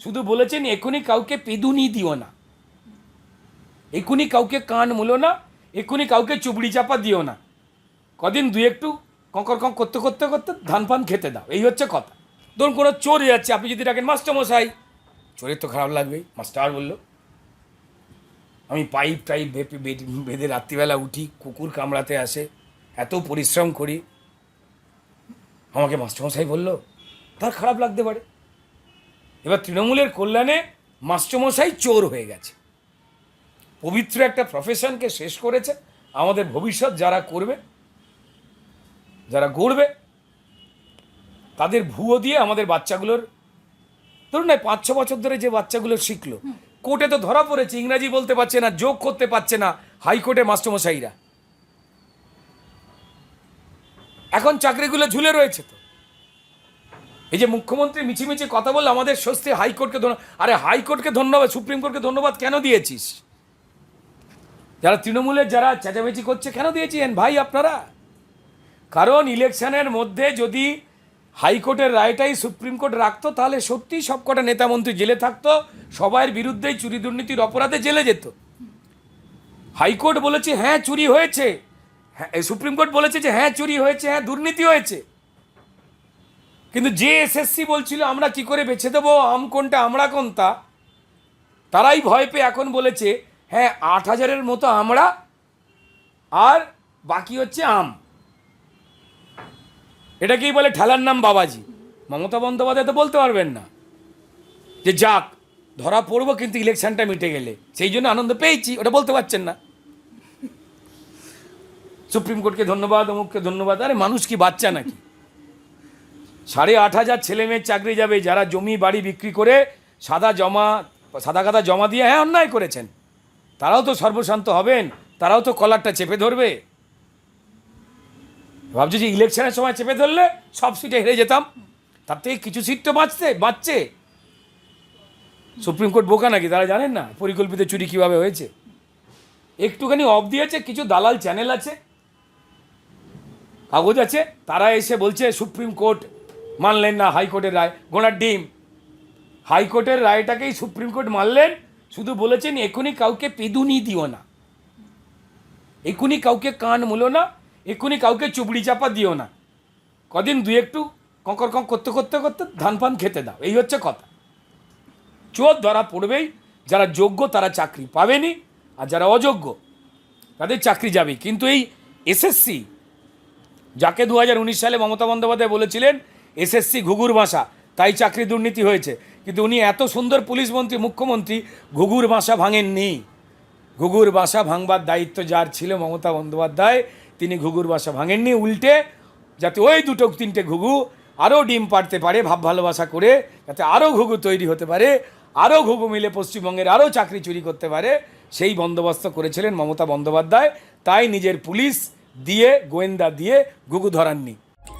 শুধু বলেছেন এখনই কাউকে পেদুনি দিও না। এখনই কাউকে কান মুলো না এখনই কাউকে চুবড়ি চাপা দিও না। কদিন দুই একটু কঙ্কর কঙ্ক করতে করতে করতে ধান ফান খেতে দাও, এই হচ্ছে কথা। ধরুন কোনো চোর যাচ্ছে, আপনি যদি ডাকেন, মাস্টার মশাই। চোরের তো খারাপ লাগবেই মাস্টার বলল। আমি পাইপ টাইপ ভেপে বেঁধে রাত্রিবেলা উঠি, কুকুর কামড়াতে আসে, এত পরিশ্রম করি। আমাকে মাস্টারমশাই বলল, তার খারাপ লাগতে পারে। এবার তৃণমূলের কল্যাণে মাস্টারমশাই চোর হয়ে গেছে। পবিত্র একটা প্রফেশনকে শেষ করেছে। আমাদের ভবিষ্যৎ যারা করবে যারা গড়বে তাদের ভুয়ো দিয়ে আমাদের বাচ্চাগুলোর ধরুন না পাঁচ ছ বছর ধরে যে বাচ্চাগুলো শিখলো কোর্টে তো ধরা পড়েছে ইংরাজি বলতে পারছে না যোগ করতে পারছে না হাইকোর্টে মাস্টারমশাইরা এখন চাকরিগুলো ঝুলে রয়েছে তো। এই যে মুখ্যমন্ত্রী মিছিমিছি কথা বললে আমাদের স্বস্তি হাইকোর্টকে আরে হাইকোর্টকে ধন্যবাদ, সুপ্রিম কোর্টকে ধন্যবাদ কেন দিয়েছিস? যারা তৃণমূলের, যারা চেঁচামেচি করছে, কেন দিয়েছেন ভাই আপনারা? কারণ ইলেকশনের মধ্যে যদি হাইকোর্টের রায়টাই সুপ্রিম কোর্ট রাখতো, তাহলে সত্যিই সবকটা নেতামন্ত্রী জেলে থাকতো, সবার বিরুদ্ধেই চুরি দুর্নীতির অপরাধে জেলে যেত। হাইকোর্ট বলেছে হ্যাঁ চুরি হয়েছে। হ্যাঁ সুপ্রিম কোর্ট বলেছে যে হ্যাঁ চুরি হয়েছে হ্যাঁ দুর্নীতি হয়েছে। কিন্তু যে এসএসসি বলছিল, আমরা কি করে বেছে দেবো? আম কোনটা, আমরা কোনটা? তারাই ভয় পেয়ে এখন বলেছে হ্যাঁ আট হাজারের মতো আমরা, আর বাকি হচ্ছে আম। এটাকেই বলে ঠেলার নাম বাবাজি। মমতা বন্দ্যোপাধ্যায় তো বলতে পারবেন না। যে যাক, ধরা পড়ব কিন্তু ইলেকশনটা মিটে গেলে। সেই জন্য আনন্দ পেয়েছি, ওটা বলতে পারছেন না। সুপ্রিম কোর্টকে ধন্যবাদ, অমুককে ধন্যবাদ। আরে মানুষ কি বাচ্চা নাকি? সাড়ে আট হাজার ছেলে মেয়ের চাকরি যাবে, যারা জমি, বাড়ি বিক্রি করে সাদা জমা, সাদা কাদা জমা দিয়ে হ্যাঁ অন্যায় করেছেন। তারাও তো সর্বশান্ত হবেন, তারাও তো কলারটা চেপে ধরবে। ভাবছি যে ইলেকশনের সময় চেপে ধরলে সব সিটে হেরে যেতাম। তার থেকে কিছু সিট তো বাঁচতে, বাঁচছে। সুপ্রিম কোর্ট বোকা নাকি, তারা জানেন না পরিকল্পিত চুরি কীভাবে হয়েছে। একটুখানি অফ দিয়েছে, কিছু দালাল চ্যানেল আছে, কাগজ আছে, তারা এসে বলছে সুপ্রিম কোর্ট মানলেন না হাইকোর্টের রায়। গোনার ডিম। হাইকোর্টের রায়টাকেই সুপ্রিম কোর্ট মানলেন, শুধু বলেছেন এখনই কাউকে পেদুনি দিও না। এখনই কাউকে কান মুলো না, এখনই কাউকে চুবড়ি চাপা দিও না। কদিন দুই একটু কঙ্কর কঙ্ক করতে করতে করতে ধান পান খেতে দাও, এই হচ্ছে কথা। চোর ধরা পড়বেই, যারা যোগ্য তারা চাকরি পাবেনি, আর যারা অযোগ্য তাদের চাকরি যাবে। কিন্তু এই এসএসসি, যাকে দু হাজার উনিশ সালে মমতা বন্দ্যোপাধ্যায় বলেছিলেন এসএসসি ঘুঘুর ভাষা তাই চাকরি দুর্নীতি হয়েছে। কিন্তু উনি এত সুন্দর পুলিশ মন্ত্রী, মুখ্যমন্ত্রী, ঘুঘুর ভাষা ভাঙেননি। ঘুঘুর বাসা ভাঙবার দায়িত্ব যার ছিল মমতা বন্দ্যোপাধ্যায়, তিনি ঘুঘুর বাসা ভাঙেননি। উল্টে যাতে ওই দুটো তিনটে ঘুঘু আরও ডিম পাড়তে পারে, ভাব ভালোবাসা করে, যাতে আরও ঘুঘু তৈরি হতে পারে, আরও ঘুঘু মিলে পশ্চিমবঙ্গের আরও চাকরি চুরি করতে পারে, সেই বন্দোবস্ত করেছিলেন মমতা বন্দ্যোপাধ্যায়। তাই নিজের পুলিশ দিয়ে, গোয়েন্দা দিয়ে ঘুঘু ধরাননি।